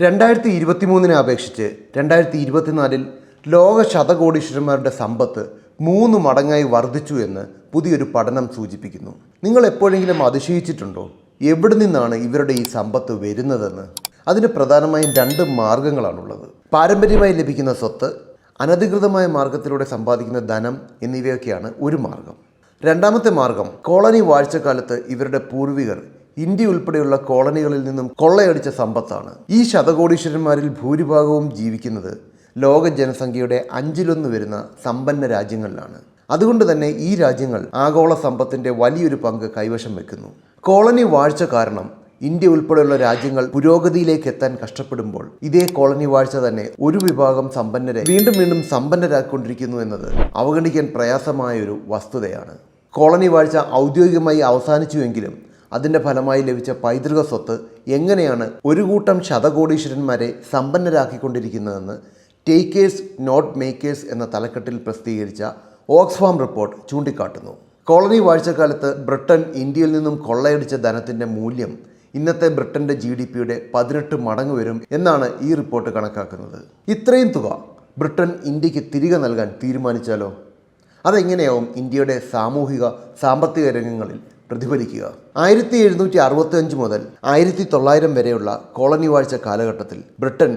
രണ്ടായിരത്തി ഇരുപത്തി മൂന്നിനെ അപേക്ഷിച്ച് രണ്ടായിരത്തി ഇരുപത്തിനാലിൽ ലോക ശതകോടീശ്വരന്മാരുടെ സമ്പത്ത് മൂന്ന് മടങ്ങായി വർദ്ധിച്ചു എന്ന് പുതിയൊരു പഠനം സൂചിപ്പിക്കുന്നു. നിങ്ങൾ എപ്പോഴെങ്കിലും അതിശയിച്ചിട്ടുണ്ടോ? എവിടെ നിന്നാണ് ഇവരുടെ ഈ സമ്പത്ത് വരുന്നതെന്ന്? അതിന് പ്രധാനമായും രണ്ട് മാർഗങ്ങളാണുള്ളത്. പാരമ്പര്യമായി ലഭിക്കുന്ന സ്വത്ത് അനധികൃതമായ മാർഗത്തിലൂടെ സമ്പാദിക്കുന്ന ധനം എന്നിവയൊക്കെയാണ് ഒരു മാർഗം. രണ്ടാമത്തെ മാർഗം കോളനി വാഴ്ചക്കാലത്ത് ഇവരുടെ പൂർവികർ ഇന്ത്യ ഉൾപ്പെടെയുള്ള കോളനികളിൽ നിന്നും കൊള്ളയടിച്ച സമ്പത്താണ്. ഈ ശതകോടീശ്വരന്മാരിൽ ഭൂരിഭാഗവും ജീവിക്കുന്നത് ലോക ജനസംഖ്യയുടെ അഞ്ചിലൊന്ന് വരുന്ന സമ്പന്ന രാജ്യങ്ങളിലാണ്. അതുകൊണ്ട് തന്നെ ഈ രാജ്യങ്ങൾ ആഗോള സമ്പത്തിന്റെ വലിയൊരു പങ്ക് കൈവശം വെക്കുന്നു. കോളനി വാഴ്ച കാരണം ഇന്ത്യ ഉൾപ്പെടെയുള്ള രാജ്യങ്ങൾ പുരോഗതിയിലേക്ക് എത്താൻ കഷ്ടപ്പെടുമ്പോൾ ഇതേ കോളനി വാഴ്ച തന്നെ ഒരു വിഭാഗം സമ്പന്നരെ വീണ്ടും വീണ്ടും സമ്പന്നരാക്കിക്കൊണ്ടിരിക്കുന്നു എന്നത് അവഗണിക്കാൻ പ്രയാസമായ ഒരു വസ്തുതയാണ്. കോളനി വാഴ്ച ഔദ്യോഗികമായി അവസാനിച്ചുവെങ്കിലും അതിന്റെ ഫലമായി ലഭിച്ച പൈതൃക സ്വത്ത് എങ്ങനെയാണ് ഒരു കൂട്ടം ശതകോടീശ്വരന്മാരെ സമ്പന്നരാക്കിക്കൊണ്ടിരിക്കുന്നതെന്ന് ടേക്കേഴ്സ് നോട്ട് മേക്കേഴ്സ് എന്ന തലക്കെട്ടിൽ പ്രസിദ്ധീകരിച്ച ഓക്സ്ഫാം റിപ്പോർട്ട് ചൂണ്ടിക്കാട്ടുന്നു. കോളനി വാഴ്ചക്കാലത്ത് ബ്രിട്ടൻ ഇന്ത്യയിൽ നിന്നും കൊള്ളയടിച്ച ധനത്തിന്റെ മൂല്യം ഇന്നത്തെ ബ്രിട്ടന്റെ ജി ഡി പിയുടെ പതിനെട്ട് മടങ്ങ് വരും എന്നാണ് ഈ റിപ്പോർട്ട് കണക്കാക്കുന്നത്. ഇത്രയും തുക ബ്രിട്ടൻ ഇന്ത്യയ്ക്ക് തിരികെ നൽകാൻ തീരുമാനിച്ചാലോ? അതെങ്ങനെയാവും ഇന്ത്യയുടെ സാമൂഹിക സാമ്പത്തിക രംഗങ്ങളിൽ പ്രതിഫലിക്കുക. ആയിരത്തി എഴുന്നൂറ്റി അറുപത്തി അഞ്ച് മുതൽ ആയിരത്തി തൊള്ളായിരം വരെയുള്ള കോളനി വാഴ്ച കാലഘട്ടത്തിൽ ബ്രിട്ടൻ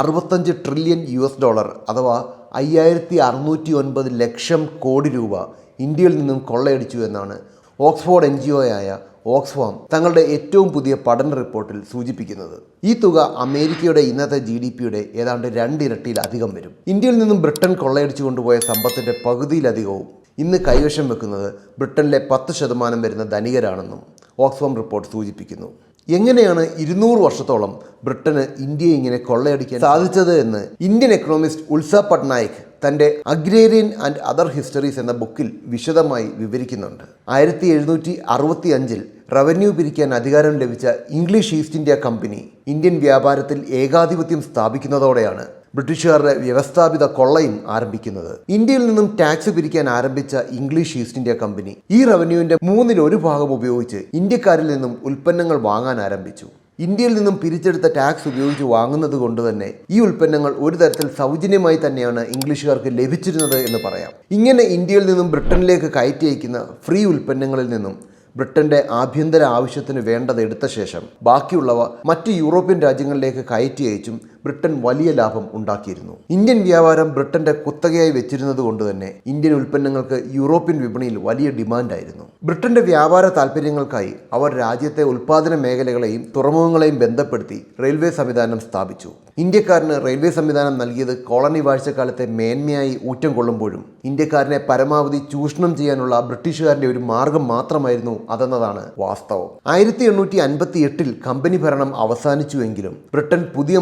അറുപത്തഞ്ച് ട്രില്യൺ യു എസ് ഡോളർ അഥവാ അയ്യായിരത്തി അറുന്നൂറ്റി ഒൻപത് ലക്ഷം കോടി രൂപ ഇന്ത്യയിൽ നിന്നും കൊള്ളയടിച്ചു എന്നാണ് ഓക്സ്ഫോർഡ് എൻ ജി ഒയായ ഓക്സ്ഫാം തങ്ങളുടെ ഏറ്റവും പുതിയ പഠന റിപ്പോർട്ടിൽ സൂചിപ്പിക്കുന്നത്. ഈ തുക അമേരിക്കയുടെ ഇന്നത്തെ ജി ഡി പിയുടെ ഏതാണ്ട് രണ്ടിരട്ടിയിലധികം വരും. ഇന്ത്യയിൽ നിന്നും ബ്രിട്ടൻ കൊള്ളയടിച്ചു കൊണ്ടുപോയ സമ്പത്തിന്റെ പകുതിയിലധികവും ഇന്ന് കൈവശം വെക്കുന്നത് ബ്രിട്ടനിലെ പത്ത് ശതമാനം വരുന്ന ധനികരാണെന്നും ഓക്സ്ഫോം റിപ്പോർട്ട് സൂചിപ്പിക്കുന്നു. എങ്ങനെയാണ് ഇരുന്നൂറ് വർഷത്തോളം ബ്രിട്ടന് ഇന്ത്യയെ ഇങ്ങനെ കൊള്ളയടിക്കാൻ സാധിച്ചത് എന്ന് ഇന്ത്യൻ എക്കണോമിസ്റ്റ് ഉത്സ പട്നായിക് തന്റെ അഗ്രേരിയൻ ആൻഡ് അതർ ഹിസ്റ്ററീസ് എന്ന ബുക്കിൽ വിശദമായി വിവരിക്കുന്നുണ്ട്. ആയിരത്തി എഴുന്നൂറ്റി അറുപത്തി അഞ്ചിൽ റവന്യൂ പിരിക്കാൻ അധികാരം ലഭിച്ച English East India company Indian വ്യാപാരത്തിൽ ഏകാധിപത്യം സ്ഥാപിക്കുന്നതോടെയാണ് ബ്രിട്ടീഷുകാരുടെ വ്യവസ്ഥാപിത കൊള്ളയും ആരംഭിക്കുന്നത്. ഇന്ത്യയിൽ നിന്നും ടാക്സ് പിരിക്കാൻ ആരംഭിച്ച ഇംഗ്ലീഷ് ഈസ്റ്റ് ഇന്ത്യ കമ്പനി ഈ റവന്യൂവിന്റെ മൂന്നിൽ ഒരു ഭാഗം ഉപയോഗിച്ച് ഇന്ത്യക്കാരിൽ നിന്നും ഉൽപ്പന്നങ്ങൾ വാങ്ങാൻ ആരംഭിച്ചു. ഇന്ത്യയിൽ നിന്നും പിരിച്ചെടുത്ത ടാക്സ് ഉപയോഗിച്ച് വാങ്ങുന്നത് കൊണ്ട് തന്നെ ഈ ഉൽപ്പന്നങ്ങൾ ഒരു തരത്തിൽ സൗജന്യമായി തന്നെയാണ് ഇംഗ്ലീഷുകാർക്ക് ലഭിച്ചിരുന്നത് എന്ന് പറയാം. ഇങ്ങനെ ഇന്ത്യയിൽ നിന്നും ബ്രിട്ടനിലേക്ക് കയറ്റി അയക്കുന്ന ഫ്രീ ഉൽപ്പന്നങ്ങളിൽ നിന്നും ബ്രിട്ടന്റെ ആഭ്യന്തര ആവശ്യത്തിന് വേണ്ടത് എടുത്ത ശേഷം ബാക്കിയുള്ളവ മറ്റ് യൂറോപ്യൻ രാജ്യങ്ങളിലേക്ക് കയറ്റി അയച്ചും ബ്രിട്ടൻ വലിയ ലാഭം ഉണ്ടാക്കിയിരുന്നു. ഇന്ത്യൻ വ്യാപാരം ബ്രിട്ടന്റെ കുത്തകയായി വെച്ചിരുന്നത് കൊണ്ട് തന്നെ ഇന്ത്യൻ ഉൽപ്പന്നങ്ങൾക്ക് യൂറോപ്യൻ വിപണിയിൽ വലിയ ഡിമാൻഡായിരുന്നു. ബ്രിട്ടന്റെ വ്യാപാര താൽപ്പര്യങ്ങൾക്കായി അവർ രാജ്യത്തെ ഉൽപ്പാദന മേഖലകളെയും തുറമുഖങ്ങളെയും ബന്ധപ്പെടുത്തി റെയിൽവേ സംവിധാനം സ്ഥാപിച്ചു. ഇന്ത്യക്കാരന് റെയിൽവേ സംവിധാനം നൽകിയത് കോളനി വാഴ്ചക്കാലത്തെ മേന്മയായി ഊറ്റം കൊള്ളുമ്പോഴും ഇന്ത്യക്കാരനെ പരമാവധി ചൂഷണം ചെയ്യാനുള്ള ബ്രിട്ടീഷുകാരന്റെ ഒരു മാർഗം മാത്രമായിരുന്നു അതെന്നതാണ് വാസ്തവം. ആയിരത്തി എണ്ണൂറ്റി അൻപത്തി എട്ടിൽ കമ്പനി ഭരണം അവസാനിച്ചുവെങ്കിലും ബ്രിട്ടൻ പുതിയ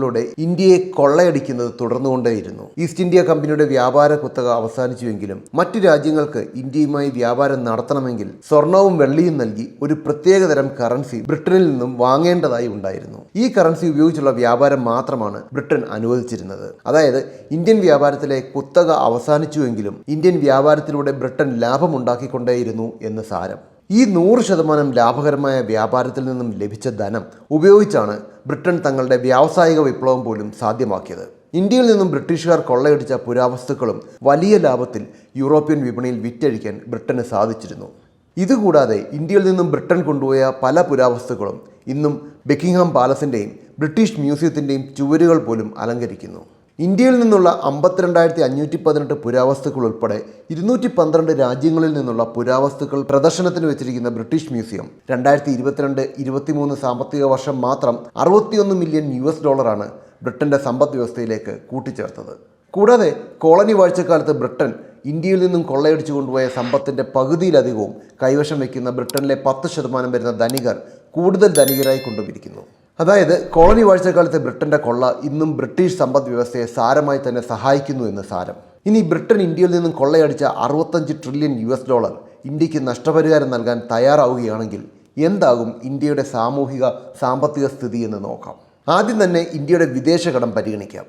മാർഗങ്ങളിലൂടെ ഇന്ത്യയെ കൊള്ളയടിക്കുന്നത് തുടർന്നുകൊണ്ടേയിരുന്നു. ഈസ്റ്റ് ഇന്ത്യ കമ്പനിയുടെ വ്യാപാര കുത്തക അവസാനിച്ചുവെങ്കിലും മറ്റു രാജ്യങ്ങൾക്ക് ഇന്ത്യയുമായി വ്യാപാരം നടത്തണമെങ്കിൽ സ്വർണവും വെള്ളിയും നൽകി ഒരു പ്രത്യേകതരം കറൻസി ബ്രിട്ടനിൽ നിന്നും വാങ്ങേണ്ടതായി ഉണ്ടായിരുന്നു. ഈ കറൻസി ഉപയോഗിച്ചുള്ള വ്യാപാരം മാത്രമാണ് ബ്രിട്ടൻ അനുവദിച്ചിരുന്നത്. അതായത് ഇന്ത്യൻ വ്യാപാരത്തിലെ കുത്തക അവസാനിച്ചുവെങ്കിലും ഇന്ത്യൻ വ്യാപാരത്തിലൂടെ ബ്രിട്ടൻ ലാഭമുണ്ടാക്കിക്കൊണ്ടേയിരുന്നു എന്ന് സാരം. ഈ നൂറ് ശതമാനം ലാഭകരമായ വ്യാപാരത്തിൽ നിന്നും ലഭിച്ച ധനം ഉപയോഗിച്ചാണ് ബ്രിട്ടൻ തങ്ങളുടെ വ്യാവസായിക വിപ്ലവം പോലും സാധ്യമാക്കിയത്. ഇന്ത്യയിൽ നിന്നും ബ്രിട്ടീഷുകാർ കൊള്ളയടിച്ച പുരാവസ്തുക്കളും വലിയ ലാഭത്തിൽ യൂറോപ്യൻ വിപണിയിൽ വിറ്റഴിക്കാൻ ബ്രിട്ടന് സാധിച്ചിരുന്നു. ഇതുകൂടാതെ ഇന്ത്യയിൽ നിന്നും ബ്രിട്ടൻ കൊണ്ടുപോയ പല പുരാവസ്തുക്കളും ഇന്നും ബെക്കിംഗ്ഹാം പാലസിന്റെയും ബ്രിട്ടീഷ് മ്യൂസിയത്തിന്റെയും ചുവരുകൾ പോലും അലങ്കരിക്കുന്നു. ഇന്ത്യയിൽ നിന്നുള്ള അമ്പത്തിരണ്ടായിരത്തി അഞ്ഞൂറ്റി പതിനെട്ട് പുരാവസ്തുക്കൾ ഉൾപ്പെടെ ഇരുന്നൂറ്റി പന്ത്രണ്ട് രാജ്യങ്ങളിൽ നിന്നുള്ള പുരാവസ്തുക്കൾ പ്രദർശനത്തിന് വെച്ചിരിക്കുന്ന ബ്രിട്ടീഷ് മ്യൂസിയം. രണ്ടായിരത്തി ഇരുപത്തിരണ്ട് ഇരുപത്തിമൂന്ന് സാമ്പത്തിക വർഷം മാത്രം അറുപത്തിയൊന്ന് മില്യൺ യു എസ് ഡോളറാണ് ബ്രിട്ടന്റെ സമ്പദ് വ്യവസ്ഥയിലേക്ക് കൂട്ടിച്ചേർത്തത്. കൂടാതെ കോളനി വാഴ്ചക്കാലത്ത് ബ്രിട്ടൻ ഇന്ത്യയിൽ നിന്നും കൊള്ളയടിച്ചു കൊണ്ടുപോയ സമ്പത്തിന്റെ പകുതിയിലധികവും കൈവശം വയ്ക്കുന്ന ബ്രിട്ടനിലെ പത്ത് ശതമാനം വരുന്ന ധനികർ കൂടുതൽ ധനികരായി കൊണ്ടുമിരിക്കുന്നു അതായത് കോളനി വാഴ്ചക്കാലത്ത് ബ്രിട്ടന്റെ കൊള്ള ഇന്നും ബ്രിട്ടീഷ് സമ്പദ് വ്യവസ്ഥയെ സാരമായി തന്നെ സഹായിക്കുന്നു എന്ന് സാരം. ഇനി ബ്രിട്ടൻ ഇന്ത്യയിൽ നിന്നും കൊള്ളയടിച്ച അറുപത്തഞ്ച് ട്രില്യൺ യു എസ് ഡോളർ ഇന്ത്യയ്ക്ക് നഷ്ടപരിഹാരം നൽകാൻ തയ്യാറാവുകയാണെങ്കിൽ എന്താകും ഇന്ത്യയുടെ സാമൂഹിക സാമ്പത്തിക സ്ഥിതി എന്ന് നോക്കാം. ആദ്യം തന്നെ ഇന്ത്യയുടെ വിദേശ കടം പരിഗണിക്കാം.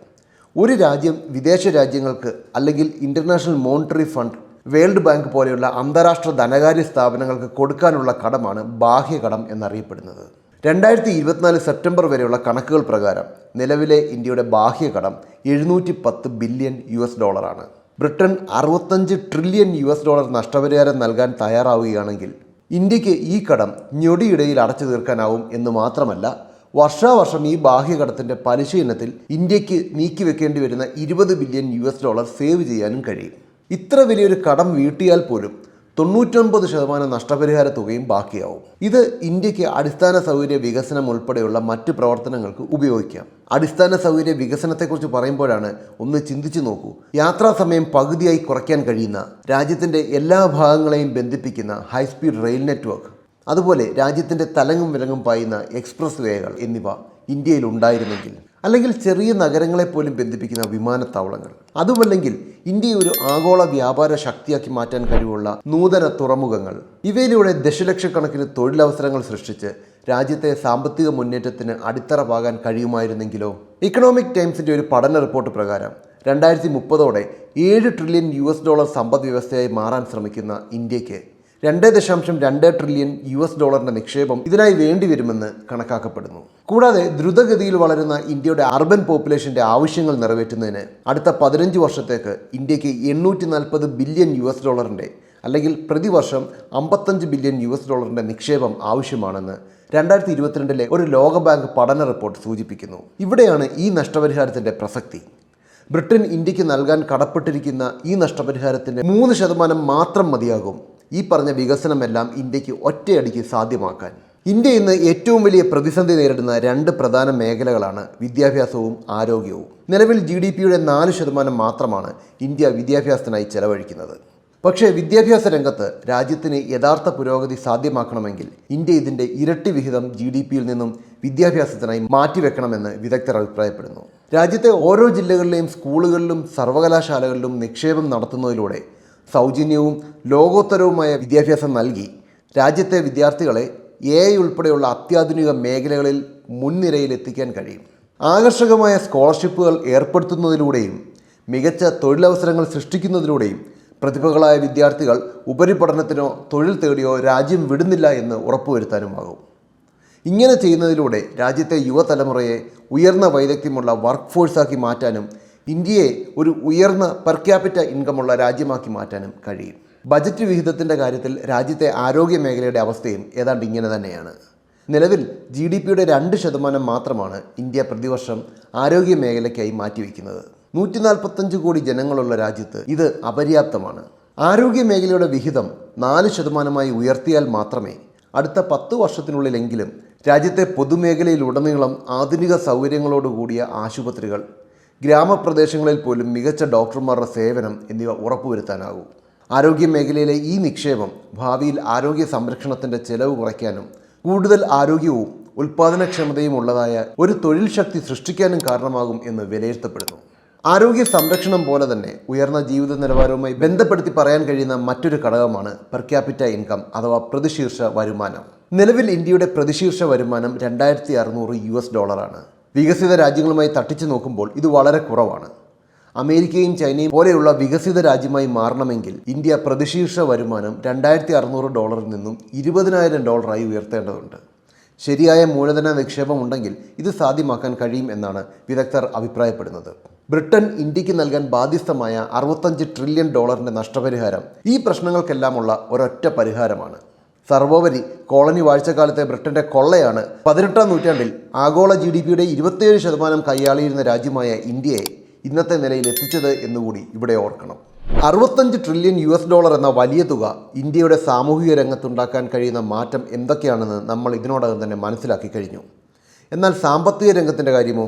ഒരു രാജ്യം വിദേശ രാജ്യങ്ങൾക്ക് അല്ലെങ്കിൽ International Monetary Fund World Bank പോലെയുള്ള അന്താരാഷ്ട്ര ധനകാര്യ സ്ഥാപനങ്ങൾക്ക് കൊടുക്കാനുള്ള കടമാണ് ബാഹ്യകടം എന്നറിയപ്പെടുന്നത്. രണ്ടായിരത്തി ഇരുപത്തിനാല് സെപ്റ്റംബർ വരെയുള്ള കണക്കുകൾ പ്രകാരം നിലവിലെ ഇന്ത്യയുടെ ബാഹ്യ കടം എഴുന്നൂറ്റി പത്ത് ബില്യൺ യു എസ് ഡോളറാണ്. ബ്രിട്ടൻ അറുപത്തഞ്ച് ട്രില്യൺ യു എസ് ഡോളർ നഷ്ടപരിഹാരം നൽകാൻ തയ്യാറാവുകയാണെങ്കിൽ ഇന്ത്യയ്ക്ക് ഈ കടം ഞൊടിയിടയിൽ അടച്ചു തീർക്കാനാവും എന്ന് മാത്രമല്ല വർഷാവർഷം ഈ ബാഹ്യകടത്തിന്റെ പലിശ ഇനത്തിൽ ഇന്ത്യയ്ക്ക് നീക്കി വെക്കേണ്ടി വരുന്ന ഇരുപത് billion U S dollar save ചെയ്യാനും കഴിയും. ഇത്ര വലിയൊരു കടം വീട്ടിയാൽ പോലും തൊണ്ണൂറ്റൊൻപത് ശതമാനം നഷ്ടപരിഹാര തുകയും ബാക്കിയാവും. ഇത് ഇന്ത്യയ്ക്ക് അടിസ്ഥാന സൗകര്യ വികസനം ഉൾപ്പെടെയുള്ള മറ്റ് പ്രവർത്തനങ്ങൾക്ക് ഉപയോഗിക്കാം. അടിസ്ഥാന സൗകര്യ വികസനത്തെക്കുറിച്ച് പറയുമ്പോഴാണ് ഒന്ന് ചിന്തിച്ചു നോക്കൂ. യാത്രാ സമയം പകുതിയായി കുറയ്ക്കാൻ കഴിയുന്ന രാജ്യത്തിന്റെ എല്ലാ ഭാഗങ്ങളെയും ബന്ധിപ്പിക്കുന്ന ഹൈസ്പീഡ് റെയിൽ നെറ്റ്വർക്ക് അതുപോലെ രാജ്യത്തിന്റെ തലങ്ങും വിലങ്ങും പായുന്ന എക്സ്പ്രസ് വേകൾ എന്നിവ ഇന്ത്യയിൽ ഉണ്ടായിരുന്നെങ്കിൽ അല്ലെങ്കിൽ ചെറിയ നഗരങ്ങളെ പോലും ബന്ധിപ്പിക്കുന്ന വിമാനത്താവളങ്ങൾ. അതുമല്ലെങ്കിൽ ഇന്ത്യയെ ഒരു ആഗോള വ്യാപാര ശക്തിയാക്കി മാറ്റാൻ കഴിവുള്ള നൂതന തുറമുഖങ്ങൾ. ഇവയിലൂടെ ദശലക്ഷക്കണക്കിന് തൊഴിലവസരങ്ങൾ സൃഷ്ടിച്ച് രാജ്യത്തെ സാമ്പത്തിക മുന്നേറ്റത്തിന് അടിത്തറ പാകാൻ കഴിയുമായിരുന്നെങ്കിലോ? ഇക്കണോമിക് ടൈംസിന്റെ ഒരു പഠന റിപ്പോർട്ട് പ്രകാരം രണ്ടായിരത്തി മുപ്പതോടെ ഏഴ് ട്രില്യൺ യു എസ് ഡോളർ സമ്പദ് വ്യവസ്ഥയായി മാറാൻ ശ്രമിക്കുന്ന ഇന്ത്യയ്ക്ക് രണ്ട് ദശാംശം രണ്ട് ട്രില്യൺ യു എസ് ഡോളറിന്റെ നിക്ഷേപം ഇതിനായി വേണ്ടിവരുമെന്ന് കണക്കാക്കപ്പെടുന്നു. കൂടാതെ ദ്രുതഗതിയിൽ വളരുന്ന ഇന്ത്യയുടെ അർബൻ പോപ്പുലേഷന്റെ ആവശ്യങ്ങൾ നിറവേറ്റുന്നതിന് അടുത്ത പതിനഞ്ച് വർഷത്തേക്ക് ഇന്ത്യയ്ക്ക് എണ്ണൂറ്റി നാൽപ്പത് ബില്യൺ യു എസ് ഡോളറിന്റെ അല്ലെങ്കിൽ പ്രതിവർഷം അമ്പത്തഞ്ച് ബില്യൺ യു എസ് ഡോളറിന്റെ നിക്ഷേപം ആവശ്യമാണെന്ന് രണ്ടായിരത്തി ഇരുപത്തിരണ്ടിലെ ഒരു ലോകബാങ്ക് പഠന റിപ്പോർട്ട് സൂചിപ്പിക്കുന്നു. ഇവിടെയാണ് ഈ നഷ്ടപരിഹാരത്തിന്റെ പ്രസക്തി. ബ്രിട്ടൻ ഇന്ത്യയ്ക്ക് നൽകാൻ കടപ്പെട്ടിരിക്കുന്ന ഈ നഷ്ടപരിഹാരത്തിന്റെ മൂന്ന് ശതമാനം മാത്രം മതിയാകും. ഈ പറഞ്ഞ വികസനമെല്ലാം ഇന്ത്യയ്ക്ക് ഒറ്റയടിക്ക് സാധ്യമാക്കാൻ. ഇന്ത്യ ഇന്ന് ഏറ്റവും വലിയ പ്രതിസന്ധി നേരിടുന്ന രണ്ട് പ്രധാന മേഖലകളാണ് വിദ്യാഭ്യാസവും ആരോഗ്യവും. നിലവിൽ ജി ഡി പിയുടെ നാല് ശതമാനം മാത്രമാണ് ഇന്ത്യ വിദ്യാഭ്യാസത്തിനായി ചെലവഴിക്കുന്നത്. പക്ഷേ വിദ്യാഭ്യാസ രംഗത്ത് രാജ്യത്തിന് യഥാർത്ഥ പുരോഗതി സാധ്യമാക്കണമെങ്കിൽ ഇന്ത്യ ഇതിന്റെ ഇരട്ടി വിഹിതം ജി ഡി പിയിൽ നിന്നും വിദ്യാഭ്യാസത്തിനായി മാറ്റിവെക്കണമെന്ന് വിദഗ്ധർ അഭിപ്രായപ്പെടുന്നു. രാജ്യത്തെ ഓരോ ജില്ലകളിലെയും സ്കൂളുകളിലും സർവകലാശാലകളിലും നിക്ഷേപം നടത്തുന്നതിലൂടെ സൗജന്യവും ലോകോത്തരവുമായ വിദ്യാഭ്യാസം നൽകി രാജ്യത്തെ വിദ്യാർത്ഥികളെ എ ഐ ഉൾപ്പെടെയുള്ള അത്യാധുനിക മേഖലകളിൽ മുൻനിരയിലെത്തിക്കാൻ കഴിയും. ആകർഷകമായ സ്കോളർഷിപ്പുകൾ ഏർപ്പെടുത്തുന്നതിലൂടെയും മികച്ച തൊഴിലവസരങ്ങൾ സൃഷ്ടിക്കുന്നതിലൂടെയും പ്രതിഭകളായ വിദ്യാർത്ഥികൾ ഉപരിപഠനത്തിനോ തൊഴിൽ തേടിയോ രാജ്യം വിടുന്നില്ല എന്ന് ഉറപ്പുവരുത്താനുമാകും. ഇങ്ങനെ ചെയ്യുന്നതിലൂടെ രാജ്യത്തെ യുവതലമുറയെ ഉയർന്ന വൈദഗ്ധ്യമുള്ള വർക്ക് ഫോഴ്സാക്കി മാറ്റാനും ഇന്ത്യയെ ഒരു ഉയർന്ന പെർ ക്യാപിറ്റ ഇൻകമുള്ള രാജ്യമാക്കി മാറ്റാനും കഴിയും. ബജറ്റ് വിഹിതത്തിന്റെ കാര്യത്തിൽ രാജ്യത്തെ ആരോഗ്യ മേഖലയുടെ അവസ്ഥയും ഏതാണ്ട് ഇങ്ങനെ തന്നെയാണ്. നിലവിൽ ജി ഡി പിയുടെ രണ്ട് ശതമാനം മാത്രമാണ് ഇന്ത്യ പ്രതിവർഷം ആരോഗ്യ മേഖലയ്ക്കായി മാറ്റിവെക്കുന്നത്. നൂറ്റി നാൽപ്പത്തഞ്ച് കോടി ജനങ്ങളുള്ള രാജ്യത്ത് ഇത് അപര്യാപ്തമാണ്. ആരോഗ്യ മേഖലയുടെ വിഹിതം നാല് ശതമാനമായി ഉയർത്തിയാൽ മാത്രമേ അടുത്ത പത്ത് വർഷത്തിനുള്ളിലെങ്കിലും രാജ്യത്തെ പൊതുമേഖലയിലുടനീളം ആധുനിക സൗകര്യങ്ങളോടുകൂടിയ ആശുപത്രികൾ ഗ്രാമപ്രദേശങ്ങളിൽ പോലും മികച്ച ഡോക്ടർമാരുടെ സേവനം എന്നിവ ഉറപ്പുവരുത്താനാകും. ആരോഗ്യ മേഖലയിലെ ഈ നിക്ഷേപം ഭാവിയിൽ ആരോഗ്യ സംരക്ഷണത്തിന്റെ ചെലവ് കുറയ്ക്കാനും കൂടുതൽ ആരോഗ്യവും ഉൽപ്പാദനക്ഷമതയും ഉള്ളതായ ഒരു തൊഴിൽ ശക്തി സൃഷ്ടിക്കാനും കാരണമാകും എന്ന് വിലയിരുത്തപ്പെടുന്നു. ആരോഗ്യ സംരക്ഷണം പോലെ തന്നെ ഉയർന്ന ജീവിത നിലവാരവുമായി ബന്ധപ്പെടുത്തി പറയാൻ കഴിയുന്ന മറ്റൊരു ഘടകമാണ് പെർ ക്യാപിറ്റ ഇൻകം അഥവാ പ്രതിശീർഷ വരുമാനം. നിലവിൽ ഇന്ത്യയുടെ പ്രതിശീർഷ വരുമാനം രണ്ടായിരത്തി അറുന്നൂറ് യു എസ് ഡോളറാണ്. വികസിത രാജ്യങ്ങളുമായി തട്ടിച്ചു നോക്കുമ്പോൾ ഇത് വളരെ കുറവാണ്. അമേരിക്കയും ചൈനയും പോലെയുള്ള വികസിത രാജ്യമായി മാറണമെങ്കിൽ ഇന്ത്യ പ്രതിശീർഷ വരുമാനം രണ്ടായിരത്തി അറുന്നൂറ് ഡോളറിൽ നിന്നും ഇരുപതിനായിരം ഡോളറായി ഉയർത്തേണ്ടതുണ്ട്. ശരിയായ മൂലധന നിക്ഷേപം ഉണ്ടെങ്കിൽ ഇത് സാധ്യമാക്കാൻ കഴിയും എന്നാണ് വിദഗ്ധർ അഭിപ്രായപ്പെടുന്നത്. ബ്രിട്ടൻ ഇന്ത്യയ്ക്ക് നൽകാൻ ബാധ്യസ്ഥമായ അറുപത്തഞ്ച് ട്രില്യൺ ഡോളറിന്റെ നഷ്ടപരിഹാരം ഈ പ്രശ്നങ്ങൾക്കെല്ലാമുള്ള ഒരൊറ്റ പരിഹാരമാണ്. സർവോപരി കോളനി വാഴ്ചക്കാലത്തെ ബ്രിട്ടന്റെ കൊള്ളയാണ്. പതിനെട്ടാം നൂറ്റാണ്ടിൽ ആഗോള ജി ഡി പിയുടെ ഇരുപത്തിയേഴ് ശതമാനം കൈയാളിയിരുന്ന രാജ്യമായ ഇന്ത്യയെ ഇന്നത്തെ നിലയിൽ എത്തിച്ചത് എന്നുകൂടി ഇവിടെ ഓർക്കണം. അറുപത്തഞ്ച് ട്രില്യൺ യു എസ് ഡോളർ എന്ന വലിയ തുക ഇന്ത്യയുടെ സാമൂഹിക രംഗത്തുണ്ടാക്കാൻ കഴിയുന്ന മാറ്റം എന്തൊക്കെയാണെന്ന് നമ്മൾ ഇതിനോടകം തന്നെ മനസ്സിലാക്കി കഴിഞ്ഞു. എന്നാൽ സാമ്പത്തിക രംഗത്തിന്റെ കാര്യമോ?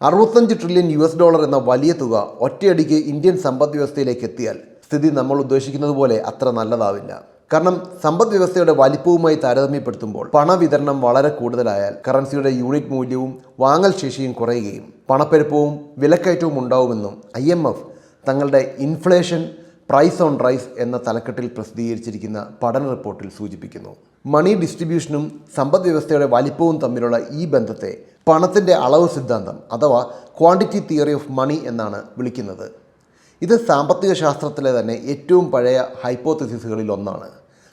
അറുപത്തഞ്ച് ട്രില്യൺ യു എസ് ഡോളർ എന്ന വലിയ തുക ഒറ്റയടിക്ക് ഇന്ത്യൻ സമ്പദ് വ്യവസ്ഥയിലേക്ക് എത്തിയാൽ സ്ഥിതി നമ്മൾ ഉദ്ദേശിക്കുന്നത് പോലെ അത്ര നല്ലതാവില്ല. കാരണം സമ്പദ് വ്യവസ്ഥയുടെ വലിപ്പവുമായി താരതമ്യപ്പെടുത്തുമ്പോൾ പണവിതരണം വളരെ കൂടുതലായാൽ കറൻസിയുടെ യൂണിറ്റ് മൂല്യവും വാങ്ങൽ ശേഷിയും കുറയുകയും പണപ്പെരുപ്പവും വിലക്കയറ്റവും ഉണ്ടാവുമെന്നും ഐ എം എഫ് തങ്ങളുടെ ഇൻഫ്ലേഷൻ പ്രൈസ് ഓൺ റൈസ് എന്ന തലക്കെട്ടിൽ പ്രസിദ്ധീകരിച്ചിരിക്കുന്ന പഠന റിപ്പോർട്ടിൽ സൂചിപ്പിക്കുന്നു. മണി ഡിസ്ട്രിബ്യൂഷനും സമ്പദ് വ്യവസ്ഥയുടെ വലിപ്പവും തമ്മിലുള്ള ഈ ബന്ധത്തെ പണത്തിന്റെ അളവ് സിദ്ധാന്തം അഥവാ ക്വാണ്ടിറ്റി തിയറി ഓഫ് മണി എന്നാണ് വിളിക്കുന്നത്. ഇത് സാമ്പത്തിക ശാസ്ത്രത്തിലെ തന്നെ ഏറ്റവും പഴയ ഹൈപ്പോത്തസിസുകളിൽ ഒന്നാണ്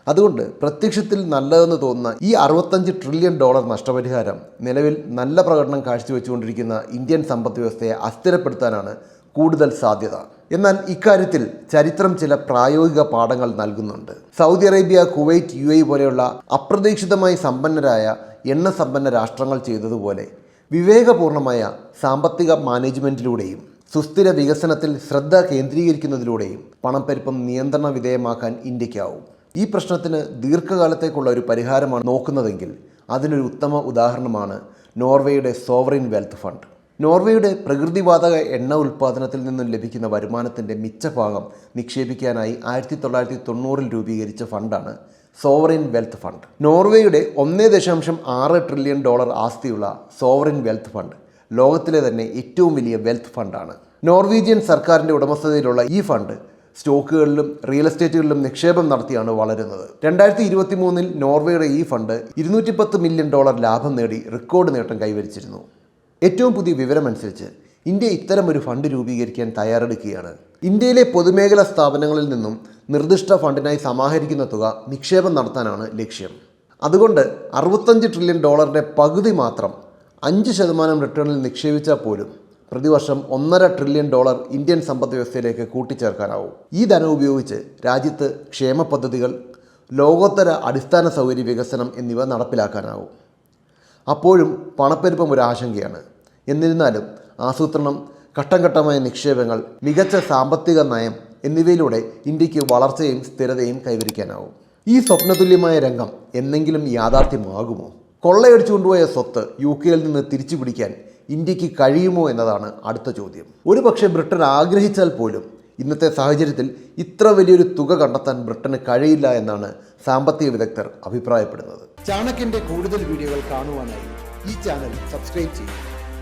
അതുകൊണ്ട് പ്രത്യക്ഷത്തിൽ നല്ലതെന്ന് തോന്നുന്ന ഈ അറുപത്തഞ്ച് ട്രില്യൺ ഡോളർ നഷ്ടപരിഹാരം നിലവിൽ നല്ല പ്രകടനം കാഴ്ചവെച്ചുകൊണ്ടിരിക്കുന്ന ഇന്ത്യൻ സമ്പദ് വ്യവസ്ഥയെ അസ്ഥിരപ്പെടുത്താനാണ് കൂടുതൽ സാധ്യത. എന്നാൽ ഇക്കാര്യത്തിൽ ചരിത്രം ചില പ്രായോഗിക പാഠങ്ങൾ നൽകുന്നുണ്ട്. സൗദി അറേബ്യ കുവൈറ്റ് യു പോലെയുള്ള അപ്രതീക്ഷിതമായി സമ്പന്നരായ എണ്ണ സമ്പന്ന രാഷ്ട്രങ്ങൾ ചെയ്തതുപോലെ വിവേകപൂർണമായ സാമ്പത്തിക മാനേജ്മെന്റിലൂടെയും സുസ്ഥിര വികസനത്തിൽ ശ്രദ്ധ കേന്ദ്രീകരിക്കുന്നതിലൂടെയും പണപ്പെരുപ്പം നിയന്ത്രണ വിധേയമാക്കാൻ ഇന്ത്യക്കാവും. ഈ പ്രശ്നത്തിന് ദീർഘകാലത്തേക്കുള്ള ഒരു പരിഹാരമാണ് നോക്കുന്നതെങ്കിൽ അതിനൊരു ഉത്തമ ഉദാഹരണമാണ് നോർവേയുടെ സോവറിൻ വെൽത്ത് ഫണ്ട്. നോർവേയുടെ പ്രകൃതിവാതക എണ്ണ ഉൽപ്പാദനത്തിൽ നിന്നും ലഭിക്കുന്ന വരുമാനത്തിന്റെ മിച്ചഭാഗം നിക്ഷേപിക്കാനായി ആയിരത്തി തൊള്ളായിരത്തി തൊണ്ണൂറിൽ രൂപീകരിച്ച ഫണ്ടാണ് സോവറിൻ വെൽത്ത് ഫണ്ട്. നോർവേയുടെ ഒന്നേ ദശാംശം ആറ് ട്രില്യൺ ഡോളർ ആസ്തിയുള്ള സോവറിൻ വെൽത്ത് ഫണ്ട് ലോകത്തിലെ തന്നെ ഏറ്റവും വലിയ വെൽത്ത് ഫണ്ടാണ്. നോർവീജിയൻ സർക്കാരിന്റെ ഉടമസ്ഥതയിലുള്ള ഈ ഫണ്ട് സ്റ്റോക്കുകളിലും റിയൽ എസ്റ്റേറ്റുകളിലും നിക്ഷേപം നടത്തിയാണ് വളരുന്നത്. രണ്ടായിരത്തി ഇരുപത്തി മൂന്നിൽ നോർവേയുടെ ഈ ഫണ്ട് ഇരുന്നൂറ്റി പത്ത് മില്യൺ ഡോളർ ലാഭം നേടി റെക്കോർഡ് നേട്ടം കൈവരിച്ചിരുന്നു. ഏറ്റവും പുതിയ വിവരമനുസരിച്ച് ഇന്ത്യ ഇത്തരം ഒരു ഫണ്ട് രൂപീകരിക്കാൻ തയ്യാറെടുക്കുകയാണ്. ഇന്ത്യയിലെ പൊതുമേഖലാ സ്ഥാപനങ്ങളിൽ നിന്നും നിർദ്ദിഷ്ട ഫണ്ടിനായി സമാഹരിക്കുന്ന തുക നിക്ഷേപം നടത്താനാണ് ലക്ഷ്യം. അതുകൊണ്ട് അറുപത്തഞ്ച് ട്രില്യൺ ഡോളറിന്റെ പകുതി മാത്രം അഞ്ച് ശതമാനം റിട്ടേണിൽ നിക്ഷേപിച്ചാൽ പോലും പ്രതിവർഷം ഒന്നര ട്രില്യൺ ഡോളർ ഇന്ത്യൻ സമ്പദ് വ്യവസ്ഥയിലേക്ക് കൂട്ടിച്ചേർക്കാനാവും. ഈ ധനം ഉപയോഗിച്ച് രാജ്യത്ത് ക്ഷേമ പദ്ധതികൾ ലോകോത്തര അടിസ്ഥാന സൗകര്യ വികസനം എന്നിവ നടപ്പിലാക്കാനാവും. അപ്പോഴും പണപ്പെരുപ്പം ഒരു ആശങ്കയാണ്. എന്നിരുന്നാലും ആസൂത്രണം ഘട്ടംഘട്ടമായ നിക്ഷേപങ്ങൾ മികച്ച സാമ്പത്തിക നയം എന്നിവയിലൂടെ ഇന്ത്യയ്ക്ക് വളർച്ചയും സ്ഥിരതയും കൈവരിക്കാനാവും. ഈ സ്വപ്നതുല്യമായ രംഗം എന്നെങ്കിലും യാഥാർത്ഥ്യമാകുമോ? കൊള്ളയടിച്ചുകൊണ്ടുപോയ സ്വത്ത് യു കെയിൽ നിന്ന് തിരിച്ചു പിടിക്കാൻ ഇന്ത്യയ്ക്ക് കഴിയുമോ എന്നതാണ് അടുത്ത ചോദ്യം. ഒരുപക്ഷെ ബ്രിട്ടൻ ആഗ്രഹിച്ചാൽ പോലും ഇന്നത്തെ സാഹചര്യത്തിൽ ഇത്ര വലിയൊരു തുക കണ്ടെത്താൻ ബ്രിട്ടന് കഴിയില്ല എന്നാണ് സാമ്പത്തിക വിദഗ്ധർ അഭിപ്രായപ്പെടുന്നത്. ചാണക്യന്റെ കൂടുതൽ വീഡിയോകൾ കാണുവാനായി ഈ ചാനൽ സബ്സ്ക്രൈബ് ചെയ്യും